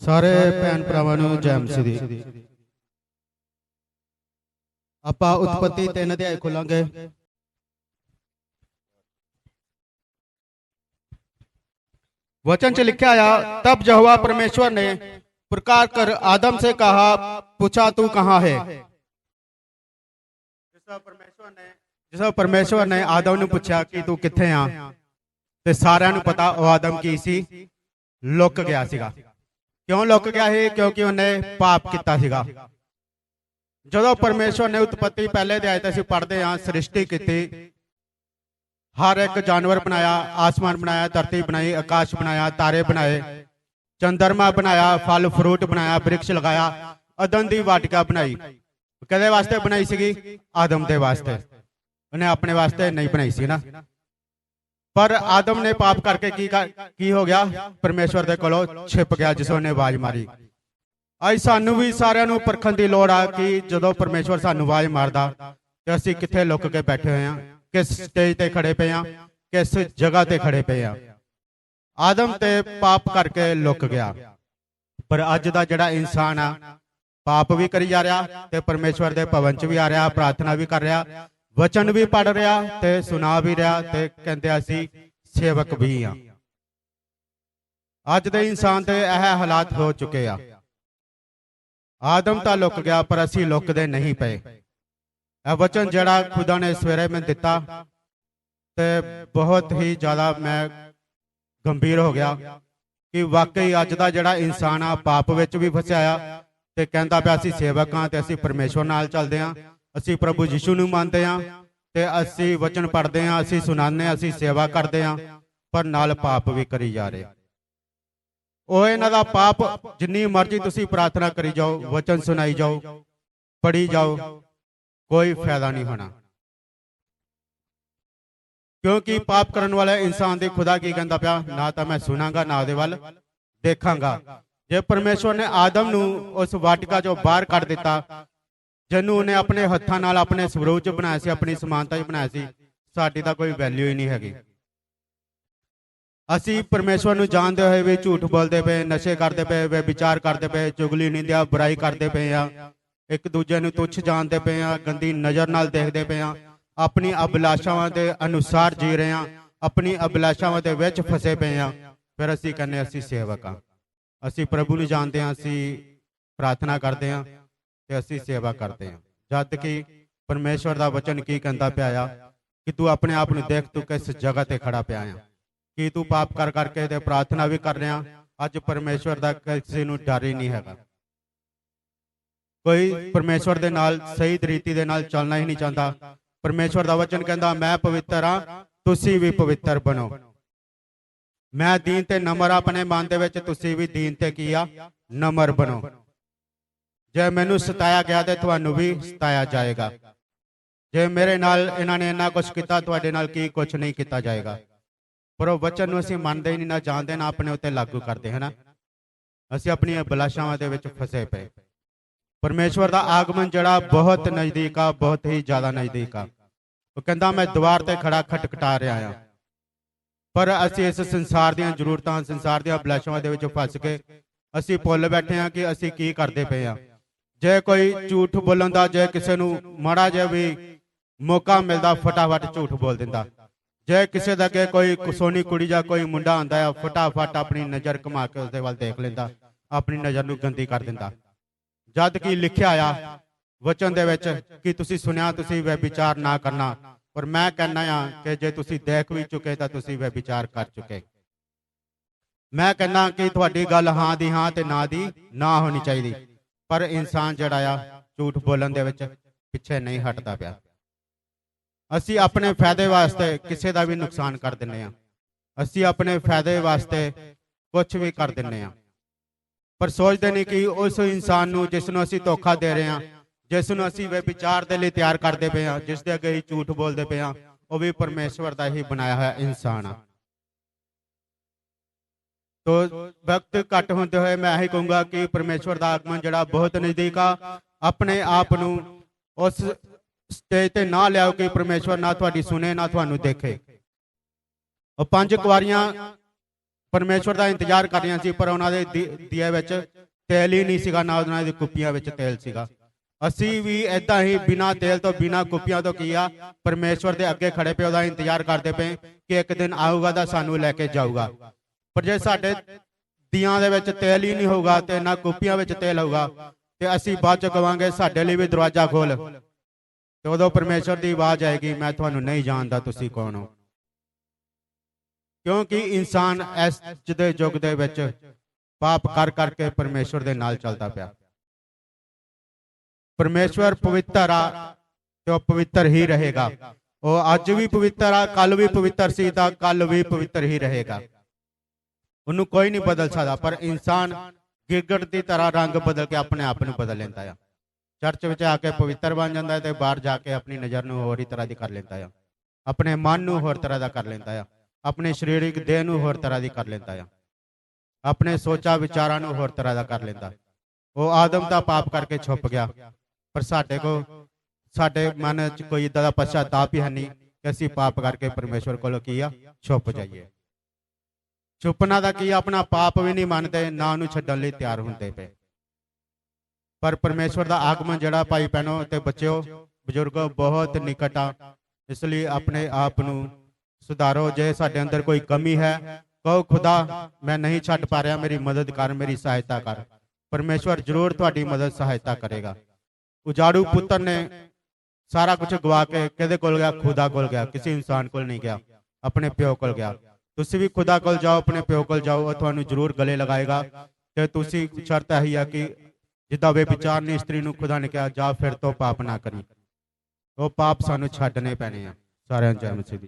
ਸਾਰੇ ਭੈਣ ਭਰਾਵਾਂ ਨੂੰ ਜੈ ਮਸੀਹ ਦੀ ਆਪਾਂ ਉਤਪਤੀ 3 ਅਧਿਆਇ ਖੋਲਾਂਗੇ वचन से लिखा आया तब यहोवा परमेश्वर ने प्रकार कर आदम से कहा पूछा तू कहाँ है ਜਿਸ ਪਰਮੇਸ਼ਵਰ ਨੇ ਜਿਸ ਪਰਮੇਸ਼ਵਰ ਨੇ ਆਦਮ ਨੂੰ ਪੁੱਛਿਆ ਕਿ ਤੂੰ ਕਿੱਥੇ ਆ ਤੇ ਸਾਰਿਆਂ ਨੂੰ ਪਤਾ ਉਹ ਆਦਮ ਕੀ ਸੀ ਲੁੱਕ ਗਿਆ ਸੀਗਾ ਕਿਉਂ ਲੁੱਕ ਗਿਆ ਸੀ? ਕਿਉਂਕਿ ਉਹਨੇ ਪਾਪ ਕੀਤਾ ਸੀਗਾ। ਜਦੋਂ ਪਰਮੇਸ਼ਵਰ ਨੇ ਉਤਪਤੀ ਪਹਿਲੇ ਅਧਿਆਇ ਤੇ ਅਸੀਂ ਪੜ੍ਹਦੇ ਹਾਂ, ਸ੍ਰਿਸ਼ਟੀ ਕੀਤੀ। ਹਰ ਇੱਕ ਜਾਨਵਰ ਬਣਾਇਆ, ਆਸਮਾਨ ਬਣਾਇਆ, ਧਰਤੀ ਬਣਾਈ, ਆਕਾਸ਼ ਬਣਾਇਆ, ਤਾਰੇ ਬਣਾਏ, ਚੰਦਰਮਾ ਬਣਾਇਆ, ਫਲ, ਫਰੂਟ ਬਣਾਇਆ, ਬ੍ਰਿਕਸ਼ ਲਗਾਇਆ, ਅਦਨ ਦੀ ਵਾਟਿਕਾ ਬਣਾਈ। ਕਦੇ ਵਾਸਤੇ ਬਣਾਈ ਸੀਗੀ? ਆਦਮ ਦੇ ਵਾਸਤੇ। ਉਹਨੇ ਆਪਣੇ ਵਾਸਤੇ ਨਹੀਂ ਬਣਾਈ ਸੀ ਨਾ। ਪਰ ਆਦਮ ਨੇ ਪਾਪ ਕਰਕੇ ਕੀ ਕਰ- ਕੀ ਹੋ ਗਿਆ? ਪਰਮੇਸ਼ਵਰ ਦੇ ਕੋਲੋਂ ਛਿਪ ਗਿਆ, ਜਿਸ ਉਹਨੇ ਆਵਾਜ਼ ਮਾਰੀ। ਅੱਜ ਸਾਨੂੰ ਵੀ ਸਾਰਿਆਂ ਨੂੰ ਪਰਖਣ ਦੀ ਲੋੜ ਆ ਕਿ ਜਦੋਂ ਪਰਮੇਸ਼ਵਰ ਸਾਨੂੰ ਆਵਾਜ਼ ਮਾਰਦਾ, ਤੇ ਅਸੀਂ ਕਿੱਥੇ ਲੁੱਕ ਕੇ ਬੈਠੇ ਹੋਏ ਆ ਕਿਸ ਸਟੇਜ ਤੇ ਖੜੇ ਪਏ ਆ ਕਿਸ ਜਗ੍ਹਾ ਤੇ ਖੜੇ ਪਏ ਆ ਆਦਮ ਤੇ ਪਾਪ ਕਰਕੇ ਲੁੱਕ ਗਿਆ। ਪਰ ਅੱਜ ਦਾ ਜਿਹੜਾ ਇਨਸਾਨ ਆ, ਪਾਪ ਵੀ ਕਰੀ ਜਾ ਰਿਹਾ ਤੇ ਪਰਮੇਸ਼ਵਰ ਦੇ ਭਵਨ ਚ ਵੀ ਆ ਰਿਹਾ, ਪ੍ਰਾਰਥਨਾ ਵੀ ਕਰ ਰਿਹਾ ਵਚਨ ਵੀ ਪੜ ਰਿਹਾ ਤੇ ਸੁਣਾ ਵੀ ਰਿਹਾ ਤੇ ਕਹਿੰਦੇ ਅਸੀਂ ਸੇਵਕ ਵੀ ਆ ਅੱਜ ਦੇ ਇਨਸਾਨ ਤੇ ਇਹ ਹਾਲਾਤ ਹੋ ਚੁੱਕੇ ਆ। ਆਦਮ ਤਾਂ ਲੁੱਕ ਗਿਆ, ਪਰ ਅਸੀਂ ਲੁੱਕਦੇ ਨਹੀਂ ਪਏ। ਇਹ ਵਚਨ ਜਿਹੜਾ ਖੁਦਾ ਨੇ ਸਵੇਰੇ ਮੈਂ ਦਿੱਤਾ ਤੇ ਬਹੁਤ ਹੀ ਜ਼ਿਆਦਾ ਮੈਂ ਗੰਭੀਰ ਹੋ ਗਿਆ ਕਿ ਵਾਕਈ ਅੱਜ ਦਾ ਜਿਹੜਾ ਇਨਸਾਨ ਆ, ਪਾਪ ਵਿੱਚ ਵੀ ਫਸਿਆ ਆ ਤੇ ਕਹਿੰਦਾ ਪਿਆ ਅਸੀਂ ਸੇਵਕ ਹਾਂ ਤੇ ਅਸੀਂ ਪਰਮੇਸ਼ਵਰ ਨਾਲ ਚੱਲਦੇ ਹਾਂ। ਅਸੀਂ ਪ੍ਰਭੂ ਯਿਸੂ ਨੂੰ ਮੰਨਦੇ ਹਾਂ ਤੇ ਅਸੀਂ ਵਚਨ ਪੜ੍ਹਦੇ ਹਾਂ, ਅਸੀਂ ਸੁਣਾਉਂਦੇ ਹਾਂ, ਅਸੀਂ ਸੇਵਾ ਕਰਦੇ ਹਾਂ, ਪਰ ਨਾਲ ਪਾਪ ਵੀ ਕਰੀ ਜਾ ਰਹੇ ਉਹ ਇਹਨਾਂ ਦਾ ਪਾਪ ਜਿੰਨੀ ਮਰਜ਼ੀ ਤੁਸੀਂ ਪ੍ਰਾਰਥਨਾ ਕਰੀ ਜਾਓ, ਵਚਨ ਸੁਣਾਈ ਜਾਓ ਪੜੀ ਜਾਓ, ਕੋਈ ਫਾਇਦਾ ਨਹੀਂ ਹੋਣਾ। ਕਿਉਂਕਿ ਪਾਪ ਕਰਨ ਵਾਲਾ ਇਨਸਾਨ ਦੇ ਖੁਦਾ ਕੀ ਕਹਿੰਦਾ ਪਿਆ, ਨਾ ਤਾਂ ਮੈਂ ਸੁਣਾਂਗਾ, ਨਾ ਉਹਦੇ ਵੱਲ ਦੇਖਾਂਗਾ। ਜੇ ਪਰਮੇਸ਼ਵਰ ਨੇ ਆਦਮ ਨੂੰ ਉਸ ਵਾਟਿਕਾ ਚੋਂ ਬਾਹਰ ਕੱਢ ਦਿੱਤਾ ਜਿਹਨੂੰ ਉਹਨੇ ਆਪਣੇ ਹੱਥਾਂ ਨਾਲ ਆਪਣੇ ਸਰੂਪ ਚ ਬਣਾਇਆ ਸੀ, ਆਪਣੀ ਸਮਾਨਤਾ ਚ ਬਣਾਇਆ ਸੀ, ਸਾਡੀ ਤਾਂ ਕੋਈ ਵੈਲਿਊ ਹੀ ਨਹੀਂ ਹੈਗੀ। ਅਸੀਂ ਪਰਮੇਸ਼ਵਰ ਨੂੰ ਜਾਣਦੇ ਹੋਏ ਵੀ ਝੂਠ ਬੋਲਦੇ ਪਏ, ਨਸ਼ੇ ਕਰਦੇ ਪਏ ਵੇ ਵਿਚਾਰ ਕਰਦੇ ਪਏ, ਚੁਗਲੀ ਨਿੰਦਿਆ, ਬੁਰਾਈ ਕਰਦੇ ਪਏ ਆ। ਇੱਕ ਦੂਜੇ ਨੂੰ ਤੁੱਛ ਜਾਣਦੇ ਪਏ ਆ, ਗੰਦੀ ਨਜ਼ਰ ਨਾਲ ਦੇਖਦੇ ਪਏ ਆ। ਆਪਣੀ ਅਭਿਲਾਸ਼ਾਵਾਂ ਦੇ ਅਨੁਸਾਰ ਜੀ ਰਹੇ ਆ, ਆਪਣੀ ਅਭਿਲਾਸ਼ਾਵਾਂ ਦੇ ਵਿੱਚ ਫਸੇ ਪਏ ਆ। ਫਿਰ ਅਸੀਂ ਕਹਿੰਦੇ ਅਸੀਂ ਸੇਵਕ ਆ। ਅਸੀਂ ਪ੍ਰਭੂ ਨੂੰ ਜਾਣਦੇ ਆ ਅਸੀਂ ਪ੍ਰਾਰਥਨਾ ਕਰਦੇ ਆ ਤੇ ਅਸੀਂ ਸੇਵਾ ਕਰਦੇ ਹਾਂ। ਜਦ ਕਿ ਪਰਮੇਸ਼ਵਰ ਦਾ ਵਚਨ ਕੀ ਕਹਿੰਦਾ ਪਿਆ ਆ? ਕਿ ਤੂੰ ਆਪਣੇ ਆਪ ਨੂੰ ਦੇਖ, ਤੂੰ ਕਿਸ ਜਗ੍ਹਾ ਤੇ ਖੜਾ ਪਿਆ ਆ? ਕਿ ਤੂੰ ਪਾਪ ਕਰ ਕਰਕੇ ਤੇ ਪ੍ਰਾਰਥਨਾ ਵੀ ਕਰ ਰਿਹਾ? ਅੱਜ ਪਰਮੇਸ਼ਵਰ ਦਾ ਕਿਸੇ ਨੂੰ ਡਰ ਹੀ ਨਹੀਂ ਹੈਗਾ। ਕੋਈ ਪਰਮੇਸ਼ਵਰ ਦੇ ਨਾਲ, ਸਹੀ ਤਰੀਕੇ ਦੇ ਨਾਲ ਚੱਲਣਾ ਹੀ ਨਹੀਂ ਚਾਹੁੰਦਾ। ਪਰਮੇਸ਼ਵਰ ਦਾ ਵਚਨ ਕਹਿੰਦਾ, ਮੈਂ ਪਵਿੱਤਰ ਹਾਂ, ਤੁਸੀਂ ਵੀ ਪਵਿੱਤਰ ਬਣੋ। ਮੈਂ ਦੀਨ ਤੇ ਨਮਰ ਆਪਣੇ ਮਨ ਦੇ ਵਿੱਚ, ਤੁਸੀਂ ਵੀ ਦੀਨ ਤੇ ਕੀ ਆ? ਨਮਰ ਬਣੋ। ਜੇ ਮੈਨੂੰ ਸਤਾਇਆ ਗਿਆ ਤੇ ਤੁਹਾਨੂੰ ਵੀ ਸਤਾਇਆ ਜਾਏਗਾ। ਜੇ ਮੇਰੇ ਨਾਲ ਇਹਨਾਂ ਨੇ ਇੰਨਾ ਕੁਝ ਕੀਤਾ, ਤੁਹਾਡੇ ਨਾਲ ਕੀ ਕੁਝ ਨਹੀਂ ਕੀਤਾ ਜਾਏਗਾ। ਪਰ ਉਹ ਵਚਨ ਨੂੰ ਅਸੀਂ ਮੰਨਦੇ ਹੀ ਨਹੀਂ, ਨਾ ਜਾਣਦੇ, ਨਾ ਆਪਣੇ ਉੱਤੇ ਲਾਗੂ ਕਰਦੇ, ਹਨਾ? ਅਸੀਂ ਆਪਣੀਆਂ ਬਲਾਸ਼ਾਵਾਂ ਦੇ ਵਿੱਚ ਫਸੇ ਪਏ। ਪਰਮੇਸ਼ਵਰ ਦਾ ਆਗਮਨ ਜਿਹੜਾ ਬਹੁਤ ਨਜ਼ਦੀਕ ਆ, ਬਹੁਤ ਹੀ ਜ਼ਿਆਦਾ ਨਜ਼ਦੀਕ ਆ। ਉਹ ਕਹਿੰਦਾ, ਮੈਂ ਦੁਆਰ ਤੇ ਖੜਾ ਖਟਖਟਾ ਰਿਹਾ ਆ। ਪਰ ਅਸੀਂ ਇਸ ਸੰਸਾਰ ਦੀਆਂ ਜ਼ਰੂਰਤਾਂ, ਸੰਸਾਰ ਦੀਆਂ ਬਲਾਸ਼ਾਵਾਂ ਦੇ ਵਿੱਚ ਫਸ ਕੇ ਅਸੀਂ ਭੁੱਲ ਬੈਠੇ ਆ ਕਿ ਅਸੀਂ ਕੀ ਕਰਦੇ ਪਏ ਆ। ਜੇ ਕੋਈ ਝੂਠ ਬੋਲਣ ਦਾ ਜੇ ਕਿਸੇ ਨੂੰ ਮਾੜਾ ਜਿਹਾ ਵੀ ਮੌਕਾ ਮਿਲਦਾ, ਫਟਾਫਟ ਝੂਠ ਬੋਲ ਦਿੰਦਾ। ਜੇ ਕਿਸੇ ਦਾ ਕਿ ਕੋਈ ਸੋਹਣੀ ਕੁੜੀ ਜਾਂ ਕੋਈ ਮੁੰਡਾ ਆਂਦਾ ਆ, ਫਟਾਫਟ ਆਪਣੀ ਨਜ਼ਰ ਘੁਮਾ ਕੇ ਉਸਦੇ ਵੱਲ ਦੇਖ ਲੈਂਦਾ, ਆਪਣੀ ਨਜ਼ਰ ਨੂੰ ਗੰਦੀ ਕਰ ਦਿੰਦਾ। ਜਦ ਕਿ ਲਿਖਿਆ ਆ, ਵਚਨ ਦੇ ਵਿੱਚ ਕਿ ਤੁਸੀਂ ਸੁਣਿਆ, ਤੁਸੀਂ ਵੈ ਵਿਚਾਰ ਨਾ ਕਰਨਾ। ਪਰ ਮੈਂ ਕਹਿੰਦਾ ਆ ਕਿ ਜੇ ਤੁਸੀਂ ਦੇਖ ਵੀ ਚੁੱਕੇ, ਤਾਂ ਤੁਸੀਂ ਵੈ ਵਿਚਾਰ ਕਰ ਚੁੱਕੇ। ਮੈਂ ਕਹਿੰਦਾ ਕਿ ਤੁਹਾਡੀ ਗੱਲ ਹਾਂ ਦੀ ਹਾਂ ਤੇ ਨਾ ਦੀ ਨਾ ਹੋਣੀ ਚਾਹੀਦੀ। ਪਰ ਇਨਸਾਨ ਜਿਹੜਾ ਆ, ਝੂਠ ਬੋਲਣ ਦੇ ਵਿੱਚ ਪਿੱਛੇ ਨਹੀਂ ਹਟਦਾ ਪਿਆ। ਅਸੀਂ ਆਪਣੇ ਫਾਇਦੇ ਵਾਸਤੇ ਕਿਸੇ ਦਾ ਵੀ ਨੁਕਸਾਨ ਕਰ ਦਿੰਨੇ ਆ ਅਸੀਂ ਆਪਣੇ ਫਾਇਦੇ ਵਾਸਤੇ ਕੁਝ ਵੀ ਕਰ ਦਿੰਨੇ ਆ ਪਰ ਸੋਚਦੇ ਨਹੀਂ ਕਿ ਉਸ ਇਨਸਾਨ ਨੂੰ ਜਿਸ ਨੂੰ ਅਸੀਂ ਧੋਖਾ ਦੇ ਰਹੇ ਹਾਂ, ਜਿਸ ਨੂੰ ਅਸੀਂ ਵੇ ਵਿਚਾਰ ਦੇ ਲਈ ਤਿਆਰ ਕਰਦੇ ਪਏ ਹਾਂ, ਜਿਸ ਦੇ ਅੱਗੇ ਹੀ ਝੂਠ ਬੋਲਦੇ ਪਏ ਹਾਂ, ਉਹ ਵੀ ਪਰਮੇਸ਼ਵਰ ਦਾ ਹੀ ਬਣਾਇਆ ਹੋਇਆ ਇਨਸਾਨ ਆ। ਤੋ ਵਕਤ ਘੱਟ ਹੁੰਦੇ ਹੋਏ ਮੈਂ ਇਹੀ ਕਹੂੰਗਾ ਕਿ ਪਰਮੇਸ਼ਵਰ ਦਾ ਆਗਮਨ ਜਿਹੜਾ ਬਹੁਤ ਨਜ਼ਦੀਕ ਆ, ਆਪਣੇ ਆਪ ਨੂੰ ਉਸ ਸਟੇਜ ਤੇ ਨਾ ਲਿਆਓ ਕਿ ਪਰਮੇਸ਼ਵਰ ਨਾ ਤੁਹਾਡੀ ਸੁਣੇ, ਨਾ ਤੁਹਾਨੂੰ ਦੇਖੇ। ਉਹ ਪੰਜ ਕੁਵਾਰੀਆਂ ਪਰਮੇਸ਼ਵਰ ਦਾ ਇੰਤਜ਼ਾਰ ਕਰ ਰਹੀਆਂ ਸੀ, ਪਰ ਉਹਨਾਂ ਦੇ ਦੀ- ਦੀਏ ਵਿੱਚ ਤੇਲ ਹੀ ਨਹੀਂ ਸੀਗਾ, ਨਾ ਉਹਨਾਂ ਦੀ ਕੁੱਪੀਆਂ ਵਿੱਚ ਤੇਲ ਸੀਗਾ। ਅਸੀਂ ਵੀ ਐਦਾਂ ਹੀ ਬਿਨਾ ਤੇਲ ਤੋਂ, ਬਿਨਾ ਕੁੱਪੀਆਂ ਤੋਂ ਕੀ ਆ, ਪਰਮੇਸ਼ਵਰ ਦੇ ਅੱਗੇ ਖੜੇ ਪਏ, ਉਹਦਾ ਇੰਤਜ਼ਾਰ ਕਰਦੇ ਪਏ ਕਿ ਇੱਕ ਦਿਨ ਆਊਗਾ ਤਾਂ ਸਾਨੂੰ ਲੈ ਕੇ ਜਾਊਗਾ। ਪਰ ਜੇ ਸਾਡੇ ਦੀਆਂ ਦੇ ਵਿੱਚ ਤੇਲ ਹੀ ਨਹੀਂ ਹੋਊਗਾ ਤੇ ਨਾ ਕੁੱਪੀਆਂ ਵਿੱਚ ਤੇਲ ਹੋਊਗਾ, ਤੇ ਅਸੀਂ ਬਾਅਦ ਚ ਕਵਾਂਗੇ ਸਾਡੇ ਲਈ ਵੀ ਦਰਵਾਜ਼ਾ ਖੋਲ ਤੇ ਉਦੋਂ ਪਰਮੇਸ਼ਵਰ ਦੀ ਆਵਾਜ਼ ਆਏਗੀ, ਮੈਂ ਤੁਹਾਨੂੰ ਨਹੀਂ ਜਾਣਦਾ ਤੁਸੀਂ ਕੌਣ ਹੋ? ਕਿਉਂਕਿ ਇਨਸਾਨ ਇਸ ਅੱਜ ਦੇ ਯੁੱਗ ਦੇ ਵਿੱਚ ਪਾਪ ਕਰ ਕਰਕੇ ਪਰਮੇਸ਼ਵਰ ਦੇ ਨਾਲ ਚੱਲਦਾ ਪਿਆ। ਪਰਮੇਸ਼ਵਰ ਪਵਿੱਤਰ ਆ ਤੇ ਉਹ ਪਵਿੱਤਰ ਹੀ ਰਹੇਗਾ। ਉਹ ਅੱਜ ਵੀ ਪਵਿੱਤਰ ਆ ਕੱਲ ਵੀ ਪਵਿੱਤਰ ਸੀ ਤਾਂ ਕੱਲ ਵੀ ਪਵਿੱਤਰ ਹੀ ਰਹੇਗਾ। ਉਹਨੂੰ ਕੋਈ ਨਹੀਂ ਬਦਲ ਸਕਦਾ, ਪਰ ਇਨਸਾਨ ਗਿਰਗਟ ਦੀ ਤਰ੍ਹਾਂ ਰੰਗ ਬਦਲ ਕੇ ਆਪਣੇ ਆਪ ਨੂੰ ਬਦਲ ਲੈਂਦਾ ਆ। ਚਰਚ ਵਿੱਚ ਆ ਕੇ ਪਵਿੱਤਰ ਬਣ ਜਾਂਦਾ ਹੈ ਤੇ ਬਾਹਰ ਜਾ ਕੇ ਆਪਣੀ ਨਜ਼ਰ ਨੂੰ ਹੋਰ ਹੀ ਤਰ੍ਹਾਂ ਦੀ ਕਰ ਲੈਂਦਾ ਆ। ਆਪਣੇ ਮਨ ਨੂੰ ਹੋਰ ਤਰ੍ਹਾਂ ਦਾ ਕਰ ਲੈਂਦਾ ਆ। ਆਪਣੇ ਸਰੀਰਕ ਦੇਹ ਨੂੰ ਹੋਰ ਤਰ੍ਹਾਂ ਦੀ ਕਰ ਲੈਂਦਾ ਆ। ਆਪਣੇ ਸੋਚਾਂ ਵਿਚਾਰਾਂ ਨੂੰ ਹੋਰ ਤਰ੍ਹਾਂ ਦਾ ਕਰ ਲੈਂਦਾ। ਉਹ ਆਦਮ ਦਾ ਪਾਪ ਕਰਕੇ ਛੁਪ ਗਿਆ। ਪਰ ਸਾਡੇ ਕੋ, ਸਾਡੇ ਮਨ 'ਚ ਕੋਈ ਇਦਾਂ ਦਾ ਪਛਤਾਪ ਹੀ ਹੈ ਨਹੀਂ ਕਿ ਅਸੀਂ ਪਾਪ ਕਰਕੇ ਪਰਮੇਸ਼ਵਰ ਕੋਲੋਂ ਕੀ ਆ? ਛੁਪ ਜਾਈਏ। ਛੁਪਣਾ ਦਾ ਕੀ? ਆਪਣਾ ਪਾਪ ਵੀ ਨਹੀਂ ਮੰਨਦੇ, ਨਾ ਉਹਨੂੰ ਛੱਡਣ ਲਈ ਤਿਆਰ ਹੁੰਦੇ ਪਏ। ਪਰ ਪਰਮੇਸ਼ਵਰ ਦਾ ਆਗਮਨ ਜਿਹੜਾ ਭਾਈ ਭੈਣੋ ਤੇ ਬੱਚਿਓ, ਬਜ਼ੁਰਗੋ ਬਹੁਤ ਨਿਕਟ ਆ। ਇਸ ਲਈ ਆਪਣੇ ਆਪ ਨੂੰ ਸੁਧਾਰੋ, ਜੇ ਸਾਡੇ ਅੰਦਰ ਕੋਈ ਕਮੀ ਹੈ, ਕਹੋ, ਖੁਦਾ, ਮੈਂ ਨਹੀਂ ਛੱਡ ਪਾ ਰਿਹਾ, ਮੇਰੀ ਮਦਦ ਕਰ, ਮੇਰੀ ਸਹਾਇਤਾ ਕਰ। ਪਰਮੇਸ਼ਵਰ ਜ਼ਰੂਰ ਤੁਹਾਡੀ ਮਦਦ, ਸਹਾਇਤਾ ਕਰੇਗਾ। ਉਜਾੜੂ ਪੁੱਤਰ ਨੇ ਸਾਰਾ ਕੁਝ ਗਵਾ ਕੇ ਕਿਹਦੇ ਕੋਲ ਗਿਆ? ਖੁਦਾ ਕੋਲ ਗਿਆ, ਕਿਸੇ ਇਨਸਾਨ ਕੋਲ ਨਹੀਂ ਗਿਆ। ਆਪਣੇ ਪਿਓ ਕੋਲ ਗਿਆ। ਤੁਸੀਂ ਵੀ ਖੁਦਾ ਕੋਲ ਜਾਓ, ਆਪਣੇ ਪਿਓ ਕੋਲ ਜਾਓ, ਉਹ ਤੁਹਾਨੂੰ ਜ਼ਰੂਰ ਗਲੇ ਲਗਾਏਗਾ। ਤੇ ਤੁਸੀਂ ਸ਼ਰਤ ਇਹੀ ਆ ਕਿ ਜਿੱਦਾਂ ਵੇ ਵਿਚਾਰਨੀ ਇਸਤਰੀ ਨੂੰ ਖੁਦਾ ਨੇ ਕਿਹਾ, ਜਾ ਫਿਰ ਤੋਂ ਪਾਪ ਨਾ ਕਰੀ। ਉਹ ਪਾਪ ਸਾਨੂੰ ਛੱਡਨੇ ਪੈਣੇ ਆ। ਸਾਰਿਆਂ ਨੂੰ ਜੈ ਮਸੀਹ